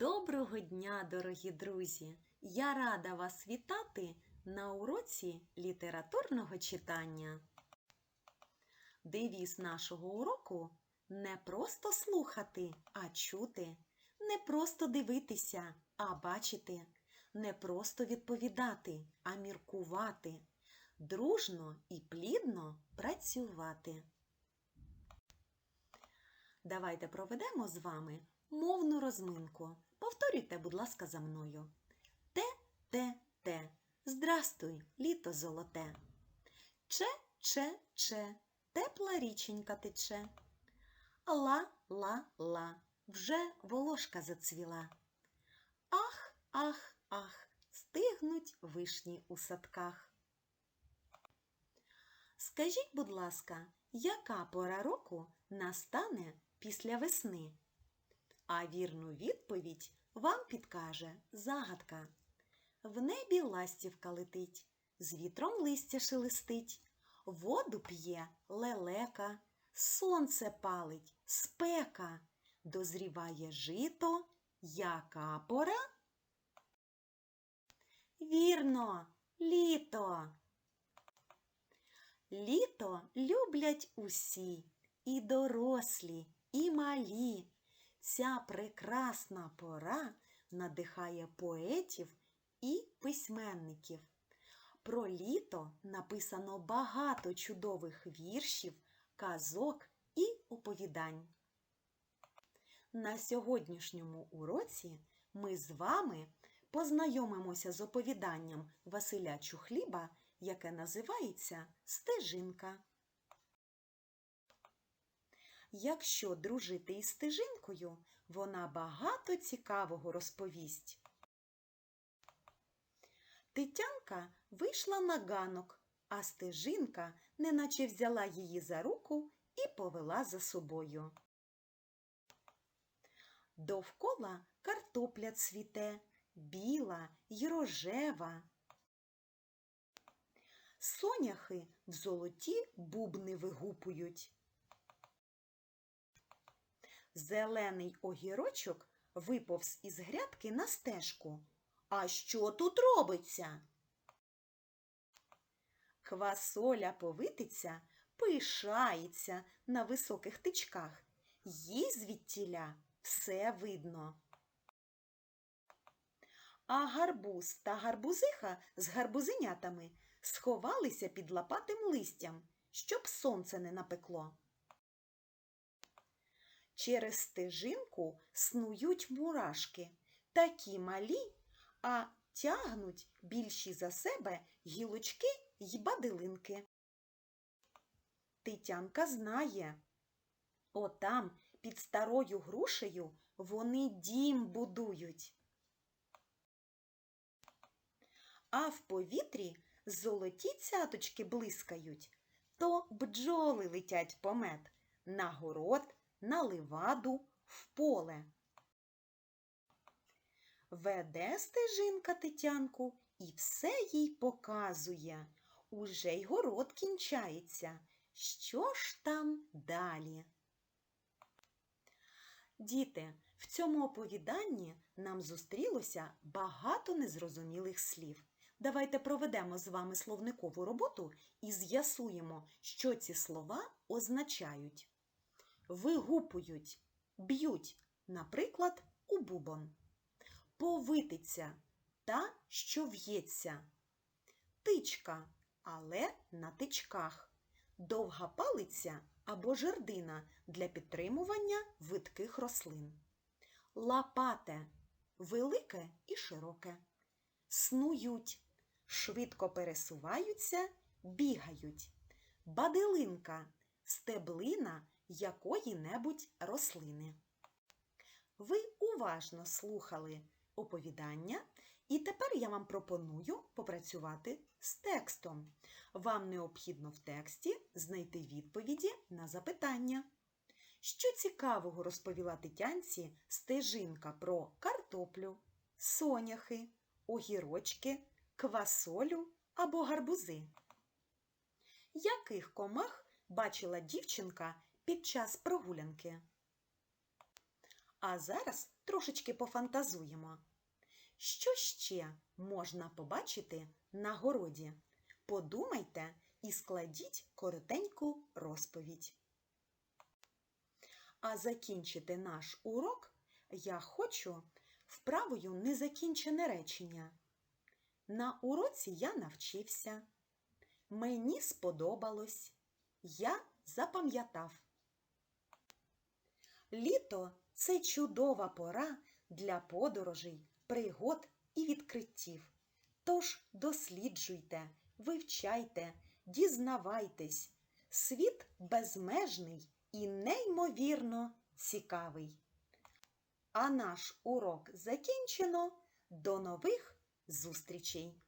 Доброго дня, дорогі друзі! Я рада вас вітати на уроці літературного читання. Девіз нашого уроку не просто слухати, а чути, не просто дивитися, а бачити, не просто відповідати, а міркувати, дружно і плідно працювати. Давайте проведемо з вами мовну розминку. Повторюйте, будь ласка, за мною. Те, те, те. Здрастуй, літо золоте. Че, че, че, тепла річенька тече. Ла, ла, ла, вже волошка зацвіла. Ах, ах, ах, стигнуть вишні у садках. Скажіть, будь ласка, яка пора року настане після весни? А вірну відповідь вам підкаже загадка. В небі ластівка летить, з вітром листя шелестить, воду п'є лелека, сонце палить, спека, дозріває жито, яка пора? Вірно, літо. Літо люблять усі, і дорослі, і малі. Ця прекрасна пора надихає поетів і письменників. Про літо написано багато чудових віршів, казок і оповідань. На сьогоднішньому уроці ми з вами познайомимося з оповіданням Василя Чухліба, яке називається Стежинка. Якщо дружити із стежинкою, вона багато цікавого розповість. Тетянка вийшла на ганок, а стежинка неначе взяла її за руку і повела за собою. Довкола картопля цвіте, біла й рожева. Соняхи в золоті бубни вигупують. Зелений огірочок виповз із грядки на стежку. А що тут робиться? Квасоля повитиця пишається на високих тичках. Їй звідтіля все видно. А гарбуз та гарбузиха з гарбузинятами сховалися під лопатим листям, щоб сонце не напекло. Через стежинку снують мурашки, такі малі, а тягнуть більші за себе гілочки й бадилинки. Тетянка знає, отам під старою грушею вони дім будують. А в повітрі золоті цяточки блискають, то бджоли летять по мед на город на ливаду, в поле. Веде стежинка Тетянку і все їй показує. Уже й город кінчається. Що ж там далі? Діти, в цьому оповіданні нам зустрілося багато незрозумілих слів. Давайте проведемо з вами словникову роботу і з'ясуємо, що ці слова означають вигупують, б'ють, наприклад, у бубон. Повитиця та, що в'ється. Тичка, але на тичках. Довга палиця або жердина для підтримування видких рослин. Лапате велике і широке. Снують, швидко пересуваються, бігають. Бадилинка стеблина якої-небудь рослини. Ви уважно слухали оповідання, і тепер я вам пропоную попрацювати з текстом. Вам необхідно в тексті знайти відповіді на запитання. Що цікавого розповіла Тетянці стежинка про картоплю, соняхи, огірочки, квасолю або гарбузи? Яких комах бачила дівчинка під час прогулянки. А зараз трошечки пофантазуємо. Що ще можна побачити на городі? Подумайте і складіть коротеньку розповідь. А закінчити наш урок я хочу вправою незакінчене речення. На уроці я навчився. Мені сподобалось. Я запам'ятав. Літо це чудова пора для подорожей, пригод і відкриттів. Тож досліджуйте, вивчайте, дізнавайтесь. Світ безмежний і неймовірно цікавий. А наш урок закінчено. До нових зустрічей!